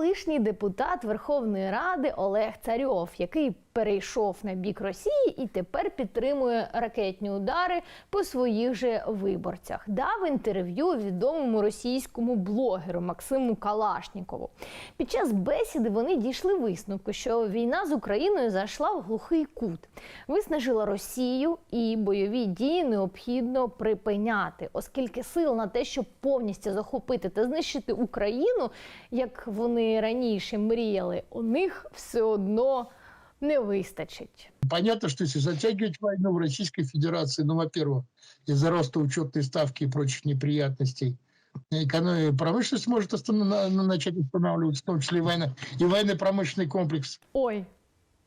колишній депутат Верховної Ради Олег Царьов, який перейшов на бік Росії і тепер підтримує ракетні удари по своїх же виборцях. Дав інтерв'ю відомому російському блогеру Максиму Калашнікову. Під час бесіди вони дійшли висновку, що війна з Україною зайшла в глухий кут, виснажила Росію і бойові дії необхідно припиняти, оскільки сил на те, щоб повністю захопити та знищити Україну, як вони раніше мріяли, у них все одно не вистачить. Понятно, что если затягивать войну в Российской Федерации, ну, во-первых, из-за роста учетной ставки и прочих неприятностей, экономия промышленность может останов- на- на- начать останавливаться, в том числе и, военно- и военно-промышленный комплекс. Ой,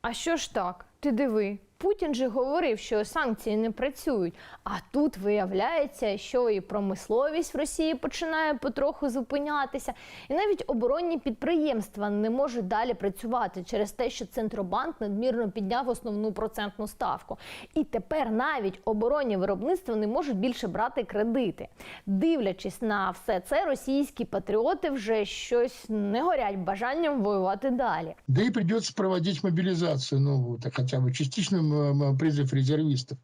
а що ж так? Ти диви. Путін же говорив, що санкції не працюють. А тут виявляється, що і промисловість в Росії починає потроху зупинятися, і навіть оборонні підприємства не можуть далі працювати через те, що центробанк надмірно підняв основну процентну ставку. І тепер навіть оборонні виробництва не можуть більше брати кредити. Дивлячись на все це, російські патріоти вже щось не горять бажанням воювати далі. Да и придется проводить мобилизацию новую, так частичный м, призыв резервистов.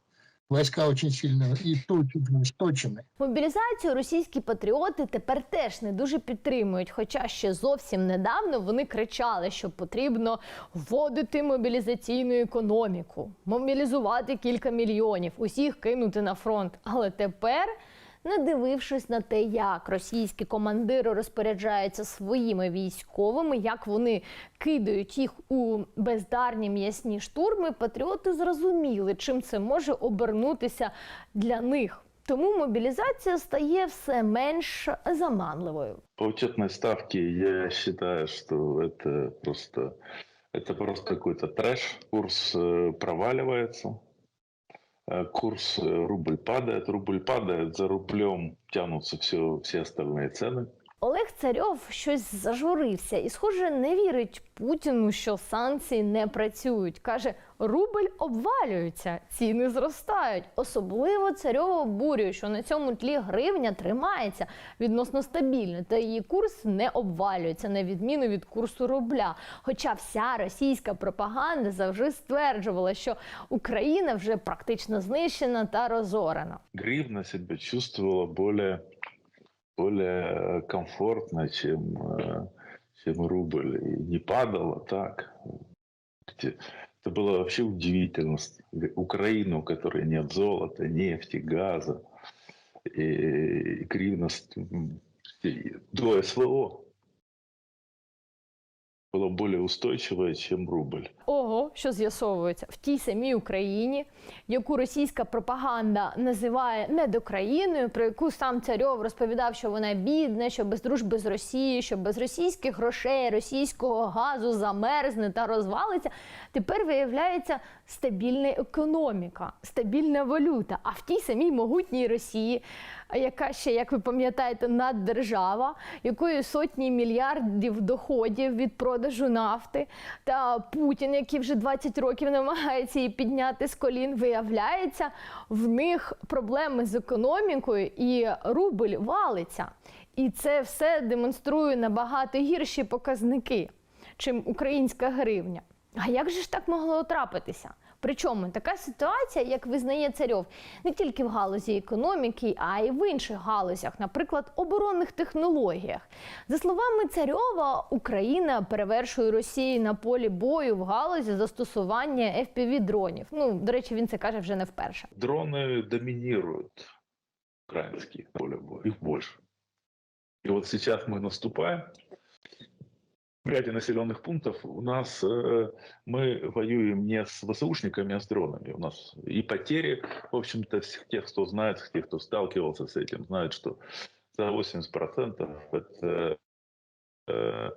Войска очень сильно и точены, сточены. Мобілізацію російські патріоти тепер теж не дуже підтримують. Хоча ще зовсім недавно вони кричали, що потрібно вводити мобілізаційну економіку, мобілізувати кілька мільйонів, усіх кинути на фронт. Але тепер. Не дивившись на те, як російські командири розпоряджаються своїми військовими, як вони кидають їх у бездарні м'ясні штурми, патріоти зрозуміли, чим це може обернутися для них. Тому мобілізація стає все менш заманливою. По учетной ставке я считаю, что это просто, это просто какой-то трэш. Курс э, проваливается, э, курс э, рубль падает, рубль падает, за рублем тянутся все, все остальные цены. Олег Царьов щось зажурився і, схоже, не вірить Путіну, що санкції не працюють. Каже, рубль обвалюється, ціни зростають. Особливо царьова обурює, що на цьому тлі гривня тримається відносно стабільно, та її курс не обвалюється на відміну від курсу рубля. Хоча вся російська пропаганда завжди стверджувала, що Україна вже практично знищена та розорена. Гривна себя чувствовала более, более э, комфортно, чем, э, чем рубль. И не падала так. Эти- Это было вообще удивительно. С- Украину, у которой нет золота, нефти, газа, и гривна с- м, и до СВО была более устойчивая, чем рубль. Ого, що з'ясовується в тій самій Україні, яку російська пропаганда називає недокраїною, про яку сам царьов розповідав, що вона бідна, що без дружби з Росією, що без російських грошей, російського газу замерзне та розвалиться. Тепер виявляється стабільна економіка, стабільна валюта. А в тій самій могутній Росії, яка ще, як ви пам'ятаєте, наддержава, якої сотні мільярдів доходів від продажу нафти, та Путін, який вже 20 років намагається її підняти з колін, виявляється, в них проблеми з економікою і рубль валиться. І це все демонструє набагато гірші показники, чим українська гривня. А як же ж так могло трапитися? Причому така ситуація, як визнає царьов, не тільки в галузі економіки, а й в інших галузях, наприклад, оборонних технологіях. За словами царьова, Україна перевершує Росію на полі бою в галузі застосування fpv дронів. Ну, до речі, він це каже вже не вперше. Дроны доминируют украинские на поле боя, их больше. И вот сейчас мы наступаем, в ряде населенных пунктов у нас э, мы воюем не с ВСУшниками, а с дронами. У нас и потери, в общем-то, всех тех, кто знает, тех, кто сталкивался с этим, знают, что за 80% это э,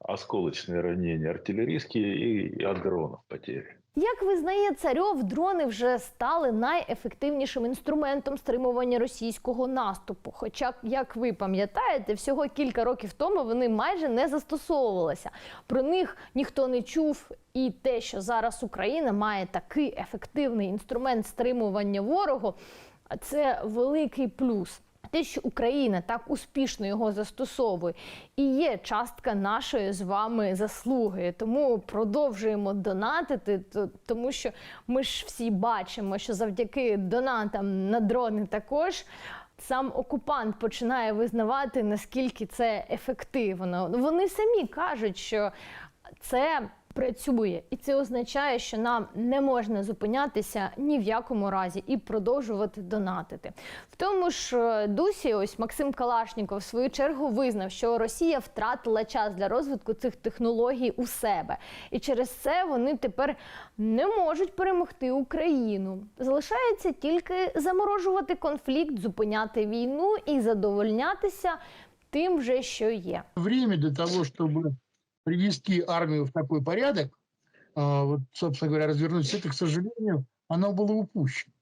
осколочные ранения артиллерийские и от дронов потери. Як визнає царьов, дрони вже стали найефективнішим інструментом стримування російського наступу. Хоча, як ви пам'ятаєте, всього кілька років тому вони майже не застосовувалися. Про них ніхто не чув. І те, що зараз Україна має такий ефективний інструмент стримування ворогу, це великий плюс. Те, що Україна так успішно його застосовує, і є частка нашої з вами заслуги. Тому продовжуємо донатити, тому що ми ж всі бачимо, що завдяки донатам на дрони також. Сам окупант починає визнавати, наскільки це ефективно. Вони самі кажуть, що це працює, і це означає, що нам не можна зупинятися ні в якому разі і продовжувати донатити. В тому ж е, дусі, ось Максим Калашніков в свою чергу визнав, що Росія втратила час для розвитку цих технологій у себе, і через це вони тепер не можуть перемогти Україну. Залишається тільки заморожувати конфлікт, зупиняти війну і задовольнятися тим вже, що є. Время для того, чтобы привести армию в такой порядок, а, вот, собственно говоря, развернуть это, к сожалению, оно было упущено.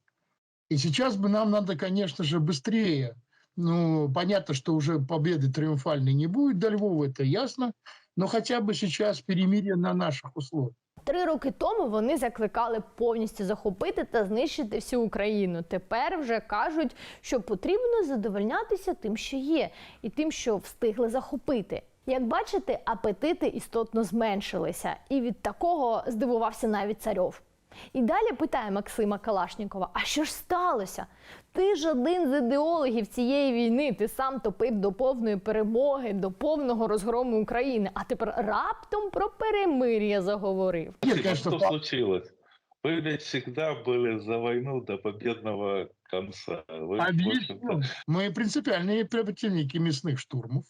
И сейчас бы нам надо, конечно же, быстрее. Ну, понятно, что уже победы триумфальной не будет до Львова, это ясно, но хотя бы сейчас перемирие на наших условиях. Три роки тому вони закликали повністю захопити та знищити всю Україну. Тепер вже кажуть, що потрібно задовольнятися тим, що є, і тим, що встигли захопити. Як бачите, апетити істотно зменшилися, і від такого здивувався навіть царьов. І далі питає Максима Калашнікова: а що ж сталося? Ти ж один з ідеологів цієї війни. Ти сам топив до повної перемоги, до повного розгрому України. А тепер раптом про перемир'я заговорив. Нет, Спасибо. конечно, что по- случилось? Вы ведь всегда были за войну до победного конца. Вы, в общем-то, Объясню. Мы принципиальные противники мясных штурмов.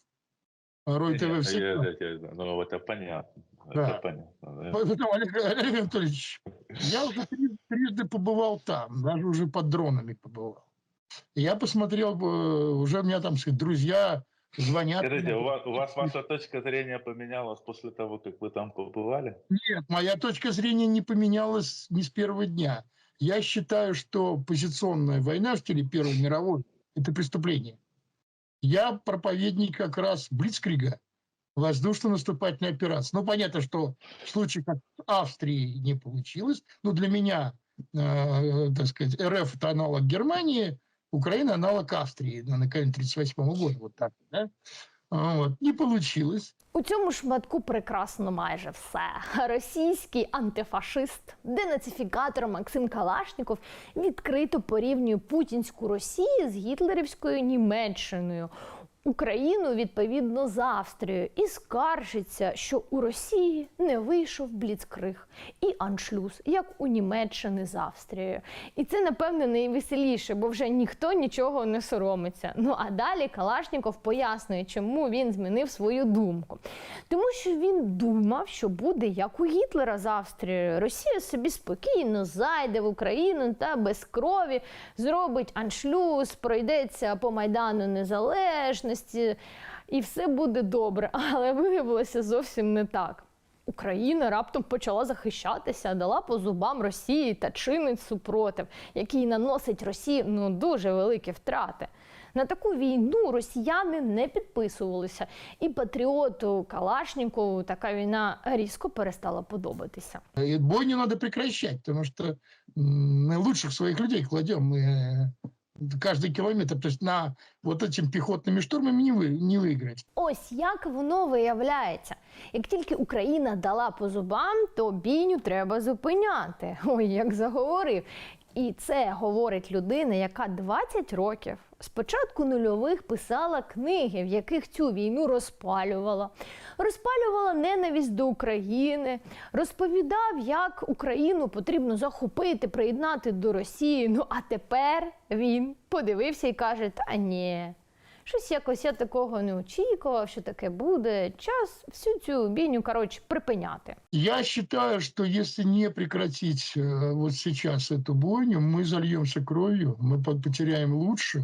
Рой ТВ Нет, всегда. я- я- ну, это понятно. Да. Это понятно. да. Поэтому, Олег, Олег Анатольевич, я уже три- трижды побывал там, даже уже под дронами побывал. Я посмотрел, э, уже у меня там, сказать, друзья звонят. Скажите, у вас, у вас ваша точка зрения поменялась после того, как вы там побывали? Нет, моя точка зрения не поменялась ни с первого дня. Я считаю, что позиционная война в стиле Первой мировой – это преступление. Я проповедник как раз Блицкрига, воздушно-наступательной операции. Ну, понятно, что в случае как с Австрией не получилось, но для меня, э, так сказать, РФ – это аналог Германии, Украина – аналог Австрии на наконец 1938 года, вот так, да? А, Вот. Не получилось. У цьому шматку прекрасно майже все. Російський антифашист, денацифікатор Максим Калашніков відкрито порівнює путінську Росію з гітлерівською Німеччиною. Україну відповідно з Австрією і скаржиться, що у Росії не вийшов бліцкриг і аншлюз, як у Німеччини з Австрією. І це напевне найвеселіше, бо вже ніхто нічого не соромиться. Ну а далі Калашніков пояснює, чому він змінив свою думку. Тому що він думав, що буде як у Гітлера з Австрією. Росія собі спокійно зайде в Україну та без крові зробить аншлюз, пройдеться по майдану незалежності, і все буде добре. Але виявилося зовсім не так. Україна раптом почала захищатися, дала по зубам Росії та чинить супротив, який наносить Росії ну дуже великі втрати. На таку війну росіяни не підписувалися, і патріоту Калашнікову така війна різко перестала подобатися. И бойню надо прекращать, потому что м, мы лучших своих людей кладем. Мы э, каждый километр, то есть на вот этим пехотными штурмами не, вы, не выиграть. Ось як воно виявляється. Як тільки Україна дала по зубам, то бійню треба зупиняти. Ой, як заговорив. І це говорить людина, яка 20 років з початку нульових писала книги, в яких цю війну розпалювала. Розпалювала ненависть до України, розповідав, як Україну потрібно захопити, приєднати до Росії. Ну а тепер він подивився і каже: Та ні, Щось якось я такого не очікував, що таке буде. Час всю цю бійню, коротше, припиняти. Я считаю, что если не прекратить э, вот сейчас эту бойню, мы зальемся кровью, мы по- потеряем лучших.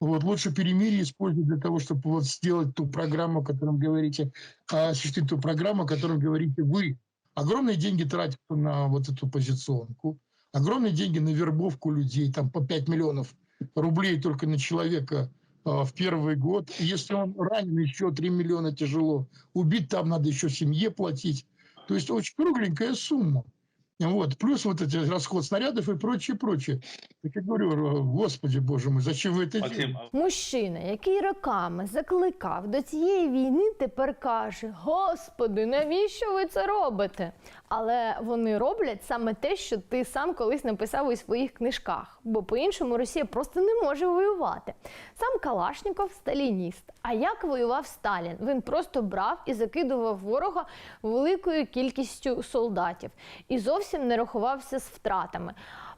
Вот, лучше перемирие использовать для того, чтобы вот сделать ту программу, о котором говорите, а, осуществить ту программу, о котором говорите вы. Огромные деньги тратятся на вот эту позиционку, огромные деньги на вербовку людей, там по 5 миллионов рублей только на человека а, в первый год. Если он ранен, еще 3 миллиона тяжело. Убить там надо еще семье платить. То есть очень кругленькая сумма. Вот. Плюс вот эти расход снарядов и прочее, прочее. Так я говорю, господи, боже мой, зачем вы это Максим, делаете? а Мужчина, який роками закликав до цієї війни, тепер каже: Господи, навіщо ви це робите? Але вони роблять саме те, що ти сам колись написав у своїх книжках, бо по-іншому Росія просто не може воювати. Сам Калашніков сталініст. А як воював Сталін? Він просто брав і закидував ворога великою кількістю солдатів і зовсім не рахувався з втратами.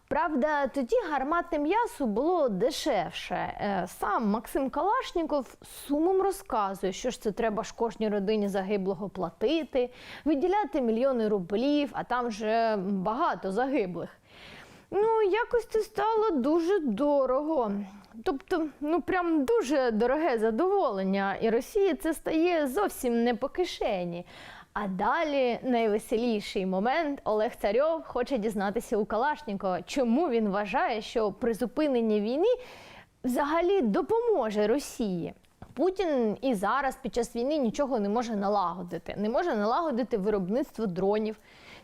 Правда, тоді гарматне м'ясо було дешевше. Е, Сам Максим Калашніков сумом розказує, що ж це треба ж кожній родині загиблого платити, виділяти мільйони рублів, а там вже багато загиблих. Ну, якось це стало дуже дорого. Тобто, ну прям дуже дороге задоволення, і Росії це стає зовсім не по кишені. А далі найвеселіший момент Олег Царьов хоче дізнатися у Калашнікова, чому він вважає, що призупинення війни взагалі допоможе Росії. Путін і зараз під час війни нічого не може налагодити. Не може налагодити виробництво дронів,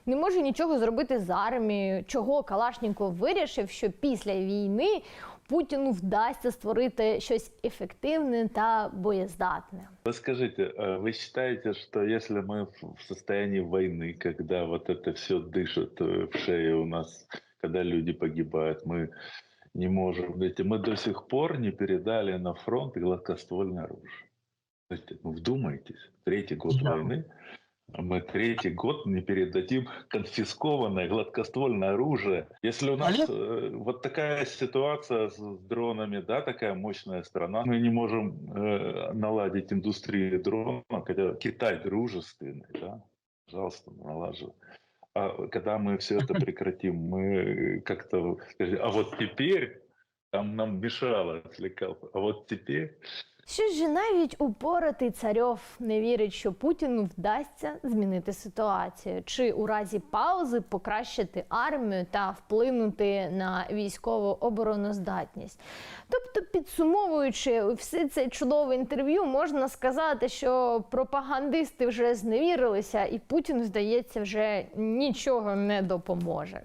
не може нічого зробити з армією. Чого Калашніков вирішив, що після війни Путіну вдасться створити щось ефективне та боєздатне. Вы скажите, а вы считаете, что если мы в в состоянии войны, когда вот это все дышит э, в шее у нас, когда люди погибают, мы не можем, знаете, мы до сих пор не передали на фронт гладкоствольное оружие. Знаете, ну вдумайтесь, третий год Да. войны, а мы третий год не передадим конфискованное гладкоствольное оружие. Если у нас Олег? э, вот такая ситуация с дронами, да, такая мощная страна, мы не можем э, наладить индустрию дронов, хотя Китай дружественный, да, пожалуйста, налаживай. А когда мы все это прекратим, мы как-то... А вот теперь там нам мешало отвлекался. А вот теперь Що ж навіть упоратий царьов не вірить, що Путіну вдасться змінити ситуацію, чи у разі паузи покращити армію та вплинути на військову обороноздатність. Тобто, підсумовуючи все це чудове інтерв'ю, можна сказати, що пропагандисти вже зневірилися, і Путіну, здається, вже нічого не допоможе.